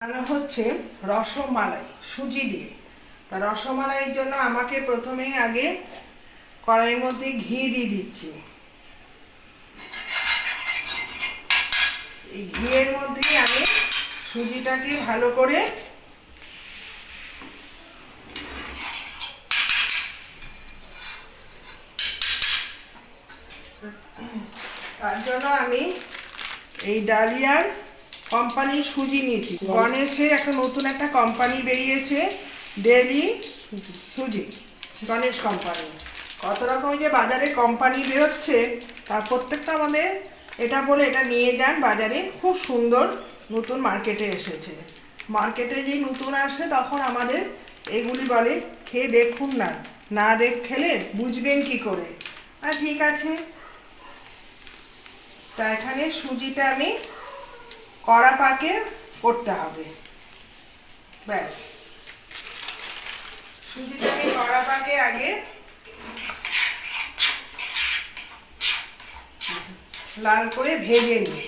বানানো হচ্ছে রসমালাই, সুজি দিয়ে। তা রসমালাইয়ের জন্য আমাকে প্রথমে আগে কড়াইয়ের মধ্যে ঘি দিয়ে দিচ্ছি। এই ঘিয়ের মধ্যে আমি সুজিটাকে ভালো করে তার জন্য আমি এই ডালিয়ার কোম্পানির সুজি নিয়েছি। গণেশের একটা নতুন একটা কোম্পানি বেরিয়েছে ডেলি সুজি, গণেশ কোম্পানি। কত রকম যে বাজারে কোম্পানি বেরোচ্ছে, তার প্রত্যেকটা আমাদের এটা বলে এটা নিয়ে যান, বাজারে খুব সুন্দর নতুন মার্কেটে এসেছে। মার্কেটে যেই নতুন আসে, তখন আমাদের এগুলি বলে, খেয়ে দেখুন না না দেখ, খেলে বুঝবেন কি করে? আর ঠিক আছে। তা এখানে সুজিটা আমি কড়া পাকে করতে হবে। ব্যাস। সুজিটা আমি কড়া পাকে আগে লাল করে ভেজে নিই।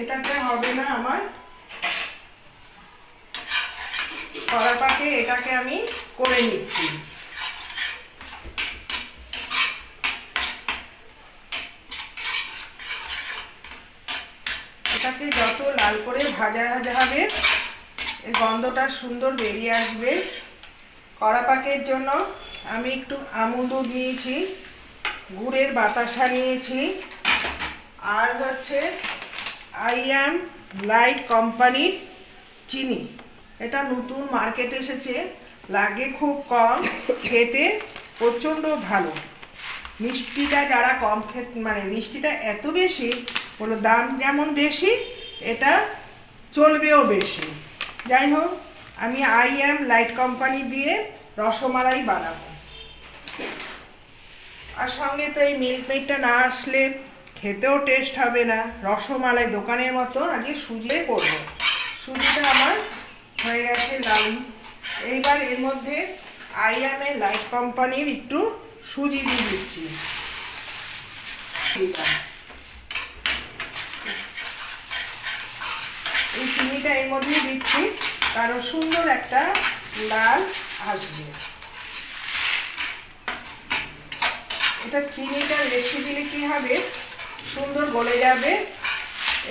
এটাতে হবে না আমার কড়া পাকে এটাকে আমি করে নিচ্ছি। এটাকে যত লাল করে ভাজা ভাজা হবে গন্ধটা সুন্দর বেরিয়ে আসবে। কড়া পাকের জন্য আমি একটু আমুল দুধ নিয়েছি, গুড়ের বাতাসা নিয়েছি, আর হচ্ছে আই অ্যাম লাইট কোম্পানির চিনি। এটা নতুন মার্কেটে এসেছে, লাগে খুব কম, খেতে প্রচণ্ড ভালো। মিষ্টিটা যারা কম খেত মানে মিষ্টিটা এত বেশি হলো দাম যেমন বেশি, এটা চলবেও বেশি। যাই হোক, আমি আই এম লাইট কোম্পানি দিয়ে রসমালাই বানাবো। আর সঙ্গে তো এই মিল্ক মেডটা না আসলে খেতেও টেস্ট হবে না। রসমালাই দোকানের মতো আগে সুজিয়ে করব। সুজিটা আমার হয়ে গেছে লাল। এইবার এর মধ্যে আই এম এ লাইট কোম্পানির একটু সুজি দিয়ে দিচ্ছি। দিলাম। এই চিনিটা এর মধ্যে দিচ্ছি। কারণ সুন্দর একটা লাল আসবে। এটা চিনিটা বেশি দিলে কি হবে? সুন্দর গলে যাবে।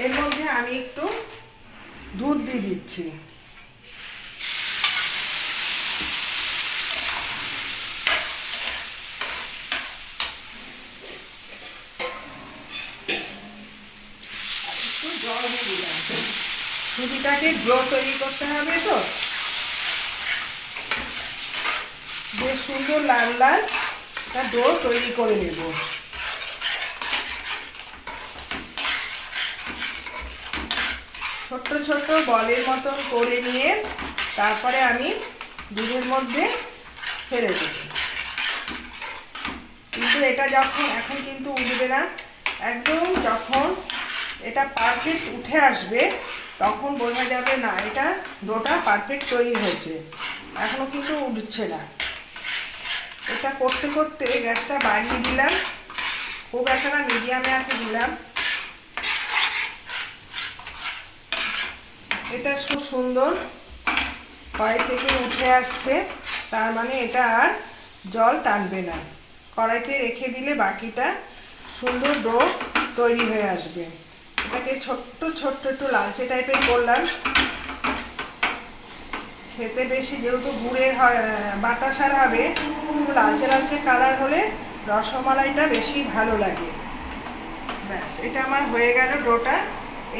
এর মধ্যে আমি একটু দুধ দিয়ে দিচ্ছি একটু জল দিয়ে দিলাম সুজিটাকে ড্র তৈরি করতে হবে তো? বেশ সুন্দর লাল লাল একটা ডো তৈরি করে নেব। ছোট্ট ছোট্ট বলের মতন করে নিয়ে তারপরে আমি দুধের মধ্যে ফেলে দেব। কিন্তু এটা যখন, এখন কিন্তু উঠবে না। একদম যখন এটা পারফেক্ট উঠে আসবে তখন বোঝা যাবে না, এটা ডোটা পারফেক্ট তৈরি হয়েছে। এখনও কিন্তু উঠছে না। এটা করতে করতে গ্যাসটা বাড়িয়ে দিলাম। খুব একটা মিডিয়ামে আছে দিলাম। এটা খুব সুন্দর কড়াই থেকে উঠে আসছে, তার মানে এটা আর জল টানবে না। কড়াইতে রেখে দিলে বাকিটা সুন্দর ডো তৈরি হয়ে আসবে। এটাকে ছোট্ট ছোট্ট একটু লালচে টাইপের করলাম। খেতে বেশি যেহেতু গুড়ের হয় বাতাসার হবে, একটু লালচে লালচে কালার হলে রসমালাইটা বেশি ভালো লাগে। ব্যাস, এটা আমার হয়ে গেল ডোটা।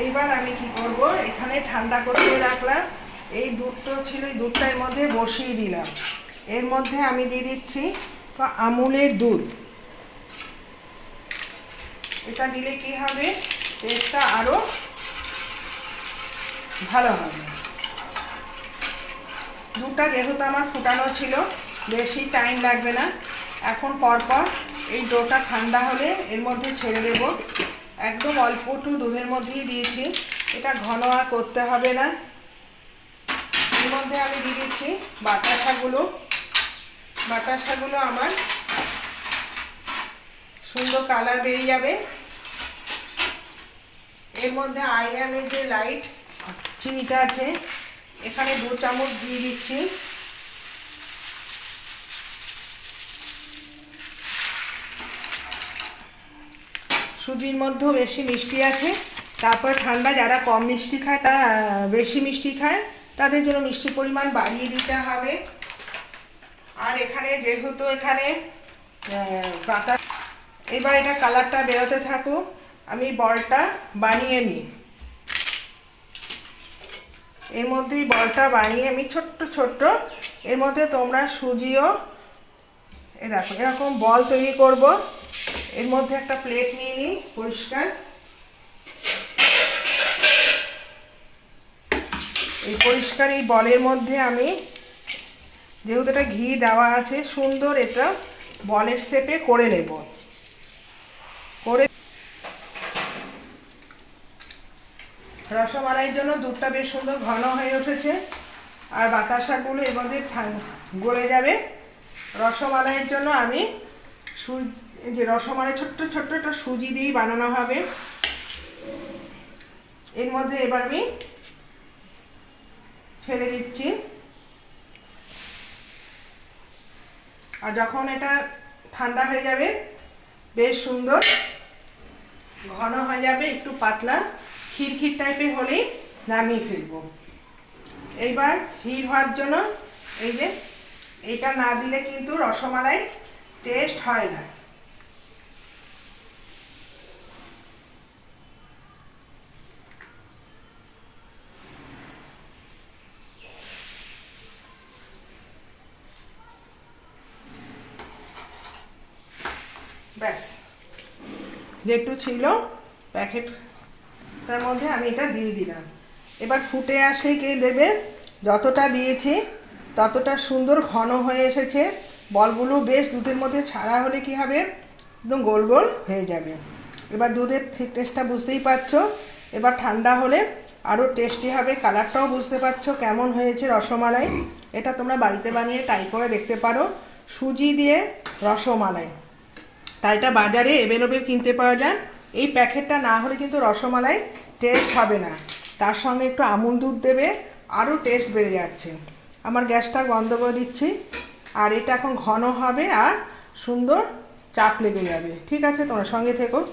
এইবার আমি কি করব, এখানে ঠান্ডা করতে রাখলাম। এই দুধটা ছিল, এই দুধটা এর মধ্যে বসিয়ে দিলাম। এর মধ্যে আমি দিয়ে দিচ্ছি আমুলের দুধ। এটা দিলে কি হবে? টেস্টটা আরও ভালো হবে। দুধটা যেহেতু আমার ফুটানো ছিল, বেশি টাইম লাগবে না। এখন পরপর এই ডোটা ঠান্ডা হলে এর মধ্যে ছেড়ে দেব। একদম অল্প একটু দুধের মধ্যেই দিয়েছি। এটা ঘন আর করতে হবে না। এর মধ্যে আমি দিয়ে দিচ্ছি বাতাসাগুলো। বাতাসাগুলো আমার সুন্দর কালার বেরিয়ে যাবে। এর মধ্যে আইএমের যে লাইট চিনিটা আছে, এখানে দু চামচ দিয়ে দিচ্ছি। সুজির মধ্যেও বেশি মিষ্টি আছে, তারপর ঠান্ডা যারা কম মিষ্টি খায় তা বেশি মিষ্টি খায়, তাদের জন্য মিষ্টির পরিমাণ বাড়িয়ে দিতে হবে। আর এখানে যেহেতু এখানে বাতা এবার এটা কালারটা বেরোতে থাকুক। আমি বলটা বানিয়ে নিই। এর মধ্যেই বলটা বানিয়ে আমি ছোট্ট ছোট্ট, এর মধ্যে তোমরা সুজিও, এ দেখো, এরকম বল তৈরি করব। এর মধ্যে একটা প্লেট নিয়ে নিই, পরিষ্কার। এই পরিষ্কার এই বলের মধ্যে আমি, যেহেতু এটা ঘি দেওয়া আছে, সুন্দর এটা বলের শেপে করে নেব করে রসমালাইয়ের জন্য দুধটা বেশ সুন্দর ঘন হয়ে উঠেছে। আর বাতাসাগুলো মধ্যে গলে যাবে। রসমালাইয়ের জন্য আমি সুজি যে রসমালাই ছোট্ট ছোট্ট একটা সুজি দিয়েই বানানো হবে। এর মধ্যে এবার আমি ছেড়ে দিচ্ছি। আর যখন এটা ঠান্ডা হয়ে যাবে, বেশ সুন্দর ঘন হয়ে যাবে, একটু পাতলা। ক্ষীর টাইপের হলেই নামিয়ে ফেলব। এইবার ক্ষীর হওয়ার জন্য এই যে এটা না দিলে কিন্তু রসমালাই টেস্ট হয় না। ব্যাস। যে একটু ছিল প্যাকেটটার মধ্যে আমি এটা দিয়ে দিলাম। এবার ফুটে আসলেই কে দেবে? যতটা দিয়েছি, ততটা সুন্দর ঘন হয়ে এসেছে। বলগুলো বেশ দুধের মধ্যে ছাড়া হলে কি হবে? একদম গোল গোল হয়ে যাবে। এবার দুধের টেস্টটা বুঝতেই পারছ। এবার ঠান্ডা হলে আরও টেস্টি হবে। কালারটাও বুঝতে পারছ কেমন হয়েছে রসমালাই। এটা তোমরা বাড়িতে বানিয়ে ট্রাই করে দেখতে পারো। সুজি দিয়ে রসমালাই। তাই এটা বাজারে অ্যাভেলেবেল কিনতে পাওয়া যায়। এই প্যাকেটটা না হলে কিন্তু রসমালাই টেস্ট হবে না। তার সঙ্গে একটু আমুল দুধ দেবে, আরও টেস্ট বেড়ে যাচ্ছে। আমার গ্যাসটা বন্ধ করে দিচ্ছি। আর এটা এখন ঘন হবে আর সুন্দর চাপ লেগে যাবে। ঠিক আছে, তোমার সঙ্গে থেকো।